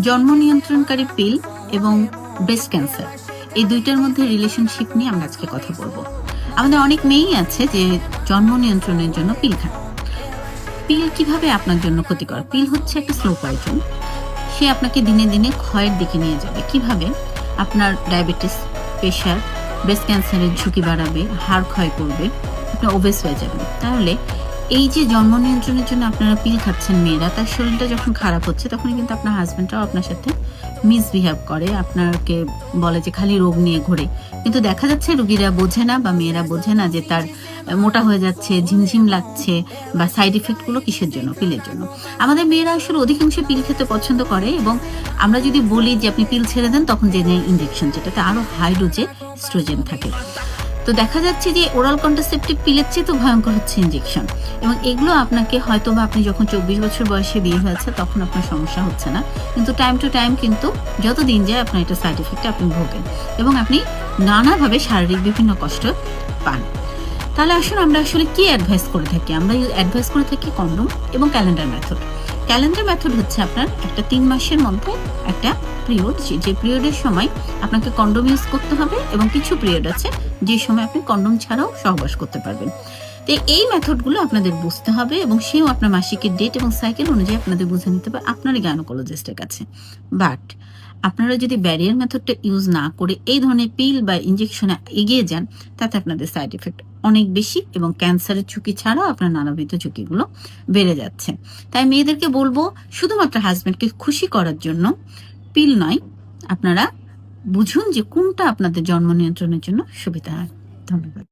জন্ম নিয়ন্ত্রণকারী পিল এবং ব্রেস্ট ক্যান্সার। এই দুইটার মধ্যে রিলেশনশিপ নিয়ে আমরা আজকে কথা বলব। আমাদের অনেক মেয়েই আছে যে জন্ম নিয়ন্ত্রণের জন্য পিল খান পিল কীভাবে আপনার জন্য ক্ষতিকর? পিল হচ্ছে একটা স্লো পয়জন সে আপনাকে দিনে দিনে ক্ষয়ের দিকে নিয়ে যাবে। কীভাবে? আপনার ডায়াবেটিস প্রেশার ব্রেস্ট ক্যান্সারের ঝুঁকি বাড়াবে, হাড় ক্ষয় করবে, আপনি ওবেস হয়ে যাবেন। তাহলে এই যে জন্ম নিয়ন্ত্রণের জন্য আপনারা পিল খাচ্ছেন মেয়েরা, তার শরীরটা যখন খারাপ হচ্ছে তখন কিন্তু আপনার হাজব্যান্ডটাও আপনার সাথে মিসবিহেভ করে। আপনাকে বলে যে খালি রোগ নিয়ে ঘোরে। কিন্তু দেখা যাচ্ছে রুগীরা বোঝে না বা মেয়েরা বোঝে না যে তার মোটা হয়ে যাচ্ছে, ঝিমঝিম লাগছে বা সাইড ইফেক্টগুলো কিসের জন্য পিলের জন্য। আমাদের মেয়েরা আসলে অধিকাংশ পিল খেতে পছন্দ করে এবং আমরা যদি বলি যে আপনি পিল ছেড়ে দেন, তখন যে ইঞ্জেকশন যেটাতে আরও হাই স্ট্রোজেন থাকে। তো দেখা যাচ্ছে যে ওরাল কন্ট্রাসেপটিভ পিলের চেয়ে তো ভয়ঙ্কর হচ্ছে ইঞ্জেকশন এবং এগুলো আপনাকে হয়তো বা আপনি যখন চব্বিশ বছর বয়সে বিয়ে হয়েছে, তখন আপনার সমস্যা হচ্ছে না। কিন্তু টাইম টু টাইম কিন্তু যত দিন যায় আপনার এটা সাইড এফেক্ট আপনি ভোগেন এবং আপনি নানাভাবে শারীরিক বিভিন্ন কষ্ট পান। তাহলে আসুন আমরা আসলে কি অ্যাডভাইস করে থাকি? আমরা অ্যাডভাইস করে থাকি কন্ডম এবং ক্যালেন্ডার মেথড ক্যালেন্ডার মেথড হচ্ছে আপনার একটা তিন মাসের মধ্যে একটা পিরিয়ড যে পিরিয়ডের সময় আপনাকে কন্ডম ইউজ করতে হবে এবং কিছু পিরিয়ড আছে যে সময় আপনি কন্ডম ছাড়াও সহবাস করতে পারবেন। তো এই মেথডগুলো আপনাদের বুঝতে হবে এবং সেও আপনার মাসিকের ডেট এবং সাইকেল অনুযায়ী আপনাদের বুঝে নিতে হবে আপনার গাইনোকোলজিস্টের কাছে। বাট আপনারা যদি ব্যারিয়ার মেথডটা ইউজ না করে এই ধরনের পিল বা ইঞ্জেকশনে এগিয়ে যান, তাতে আপনাদের সাইড এফেক্ট অনেক বেশি এবং ক্যান্সারের ঝুঁকি ছাড়াও আপনার নানাবিধ ঝুঁকিগুলো বেড়ে যাচ্ছে। তাই মেয়েদেরকে বলব, শুধুমাত্র হাজব্যান্ডকে খুশি করার জন্য পিল নয়, আপনারা বুঝুন যে কোনটা আপনাদের জন্ম নিয়ন্ত্রণের জন্য সুবিধা হয় ধন্যবাদ।